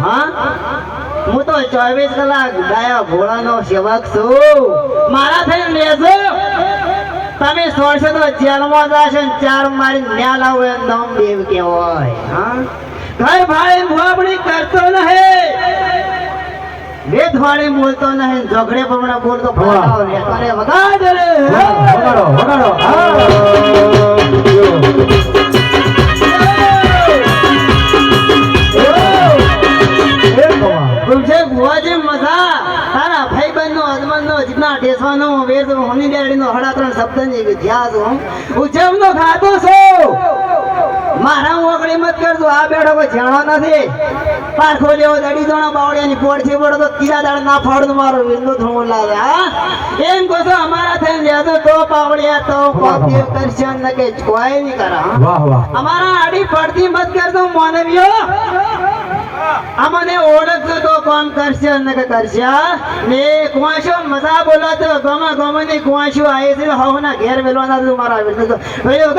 હા? તો ચોવીસ કલાક ગાયા ભોળાનો સેવક છું. મારા થઈને લેજો. સોળશો તો જેલમાં જશે ને ચાર મારી ન્યા લાવો એમ નામ દેવ કેવાય હા? ઘર ભાડે મુહાબડી કરતો નહીં. વેદ વાળે બોલતો નહીં ઝઘડે પ્રમાણે બોલતો ફાટાઓ રે કરે વગાડ રે વગાડો વગાડો નો જીતના ઠેસવાનો વેર તો હોની ડેડી નો હડા ત્રણ શબ્દની વિદ્યા છું ઉજમ નો ખાતો છો મારા ઓગળી મત કરજો. આ બેડો કોઈ જાણો નથી. પારખો લેવો દડી જણો બાવળિયાની પોડ છે પડો તો કીડા દાડ ના ફાડ મારો વિંદો ધોણ લાગે હા? એમ કહો છો અમારા થઈને જાય તો પાવળિયા તો કોપી કરશે ને કે કોઈ નહીં કરા વાહ વાહ. અમારા આડી પડતી મત કરતો માનવીઓ. અમને ઓળખજો તો કોમ કરશે અને કરશે ને કુવાશો મજા બોલાતો ગમા ગમની કુવાશો આવે છે, હવના ઘેર વેલવાના તું મારા આવી તો ભાઈઓ!